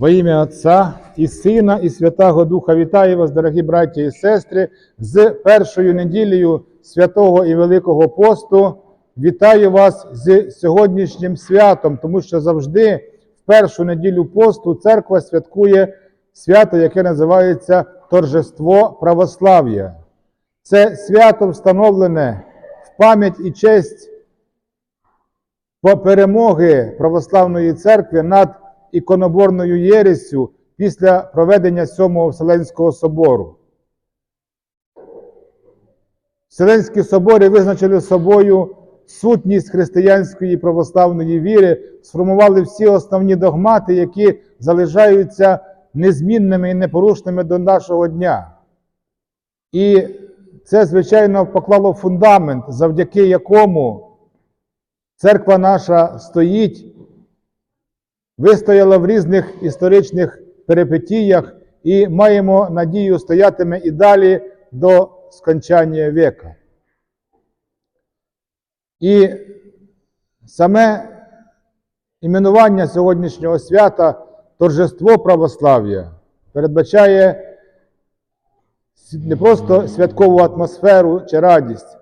Во ім'я Отця і Сина, і Святого Духа вітаю вас, дорогі браті і сестри, з першою неділею святого і Великого посту. Вітаю вас з сьогоднішнім святом, тому що завжди в першу неділю посту церква святкує свято, яке називається Торжество православ'я. Це свято встановлене в пам'ять і честь перемоги православної церкви над іконоборною єресю після проведення Сьомого Вселенського собору. Вселенські собори визначили собою сутність християнської православної віри, сформували всі основні догмати, які залишаються незмінними і непорушними до нашого дня. І це, звичайно, поклало фундамент, завдяки якому церква наша стоїть, вистояла в різних історичних перипетіях і маємо надію стоятиме і далі до скончання века. І саме іменування сьогоднішнього свята торжество православ'я передбачає не просто святкову атмосферу чи радість,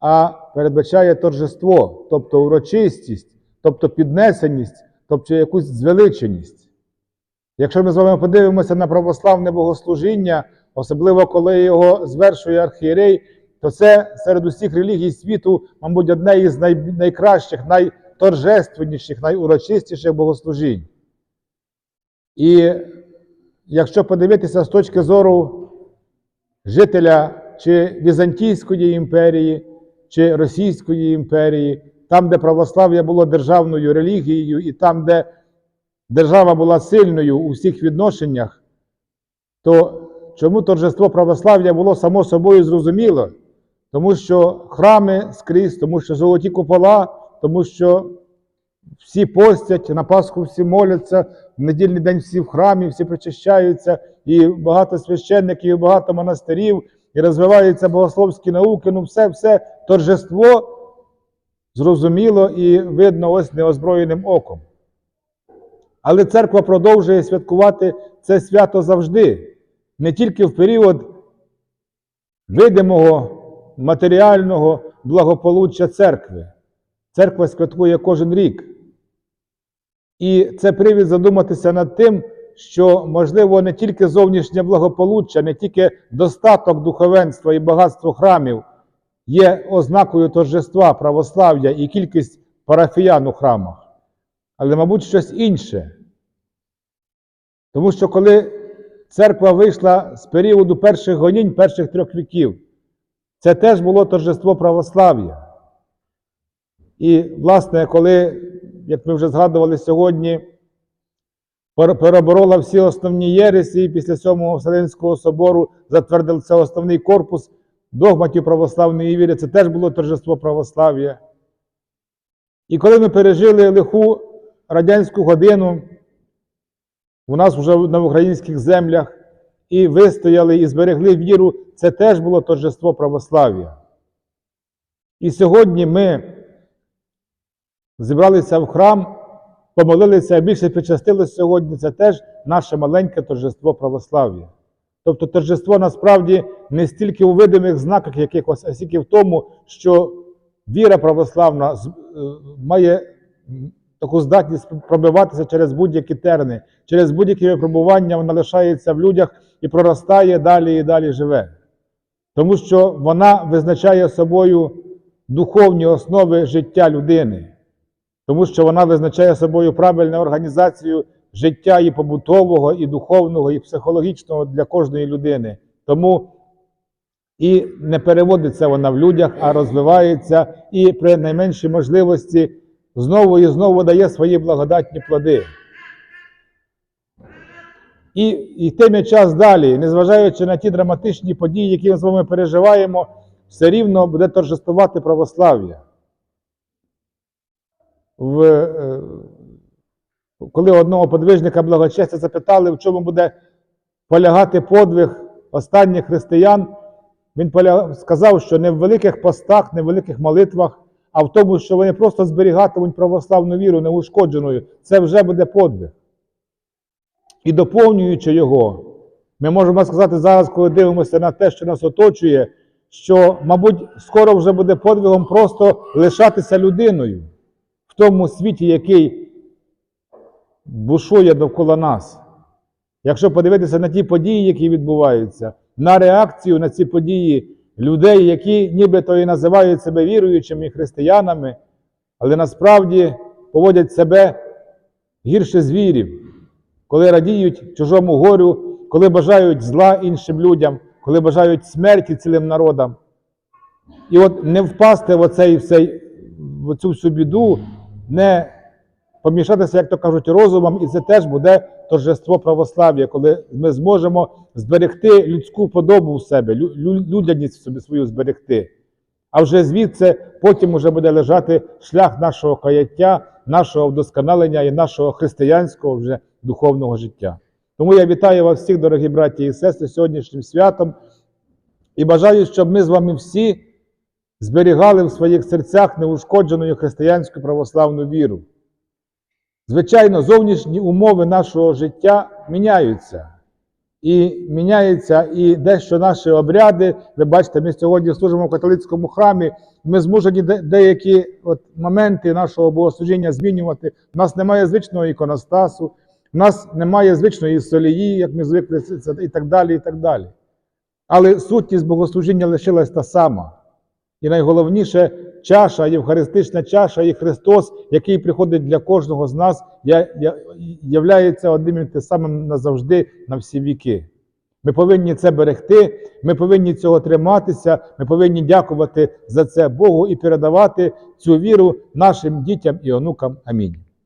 а передбачає торжество, тобто урочистість, тобто піднесеність, тобто якусь звеличеність. Якщо ми з вами подивимося на православне богослужіння, особливо коли його звершує архієрей, то це серед усіх релігій світу, мабуть, одне із най, найкращих, найторжественніших, найурочистіших богослужінь. І якщо подивитися з точки зору жителя чи Візантійської імперії, чи Російської імперії, там, де православ'я було державною релігією, і там, де держава була сильною у всіх відношеннях, то чому торжество православ'я було само собою зрозуміло? Тому що храми скрізь, тому що золоті купола, тому що всі постять, на Пасху всі моляться, в недільний день всі в храмі, всі причащаються, і багато священників, і багато монастирів, і розвиваються богословські науки. Ну, все, все торжество зрозуміло і видно ось неозброєним оком. Але церква продовжує святкувати це свято завжди, не тільки в період видимого матеріального благополуччя церкви. Церква святкує кожен рік. І це привід задуматися над тим, що, можливо, не тільки зовнішнє благополуччя, не тільки достаток духовенства і багатство храмів є ознакою торжества православ'я і кількість парафіян у храмах, але, мабуть, щось інше. Тому що коли церква вийшла з періоду перших гонінь, перших трьох віків, це теж було торжество православ'я. І, власне, коли, як ми вже згадували сьогодні, переборола всі основні єресі після Сьомого Вселенського собору затвердив це основний корпус догматів православної віри, це теж було торжество православ'я. І коли ми пережили лиху радянську годину, у нас вже на українських землях, і вистояли, і зберегли віру, це теж було торжество православ'я. І сьогодні ми зібралися в храм, помолилися, а більше причастилися сьогодні, це теж наше маленьке торжество православ'я. Тобто торжество насправді не стільки у видимих знаках якихось, а стільки в тому, що віра православна е, має таку здатність пробиватися через будь-які терни, через будь-які випробування вона лишається в людях і проростає далі і далі живе. Тому що вона визначає собою духовні основи життя людини, тому що вона визначає собою правильну організацію життя і побутового, і духовного, і психологічного для кожної людини. Тому і не переводиться вона в людях, а розвивається і при найменшій можливості знову і знову дає свої благодатні плоди. І йтиме час далі, незважаючи на ті драматичні події, які ми з вами переживаємо, все рівно буде торжествувати православ'я. В, е, коли одного подвижника благочестя запитали, в чому буде полягати подвиг останніх християн, він поля- сказав, що не в великих постах, не в великих молитвах, а в тому, що вони просто зберігатимуть православну віру неушкодженою. Це вже буде подвиг. і доповнюючи його, ми можемо сказати зараз, коли дивимося на те, що нас оточує, що, мабуть, скоро вже буде подвигом просто лишатися людиною в тому світі, який бушує довкола нас. Якщо подивитися на ті події, які відбуваються, на реакцію на ці події людей, які нібито і називають себе віруючими християнами, але насправді поводять себе гірше звірів, коли радіють чужому горю, коли бажають зла іншим людям, коли бажають смерті цілим народам. І от не впасти в, оцей, в цю всю біду, не помішатися, як то кажуть, розумом, і це теж буде торжество православ'я, коли ми зможемо зберегти людську подобу в себе, лю- лю- людяність в собі свою зберегти. А вже звідси потім уже буде лежати шлях нашого каяття, нашого вдосконалення і нашого християнського вже духовного життя. Тому я вітаю вас всіх, дорогі браті і сестри, сьогоднішнім святом і бажаю, щоб ми з вами всі зберігали в своїх серцях неушкодженою християнську православну віру. Звичайно, зовнішні умови нашого життя міняються. І міняється і дещо наші обряди. Ви бачите, ми сьогодні служимо в католицькому храмі. Ми змушені деякі от моменти нашого богослужіння змінювати. У нас немає звичного іконостасу, у нас немає звичної солії, як ми звикли, і так далі. і так далі. Але сутність богослужіння лишилась та сама. І найголовніше чаша, євхаристична чаша і Христос, який приходить для кожного з нас, я- являється одним і тим самим назавжди на всі віки. Ми повинні це берегти, ми повинні цього триматися, ми повинні дякувати за це Богу і передавати цю віру нашим дітям і онукам. Амінь.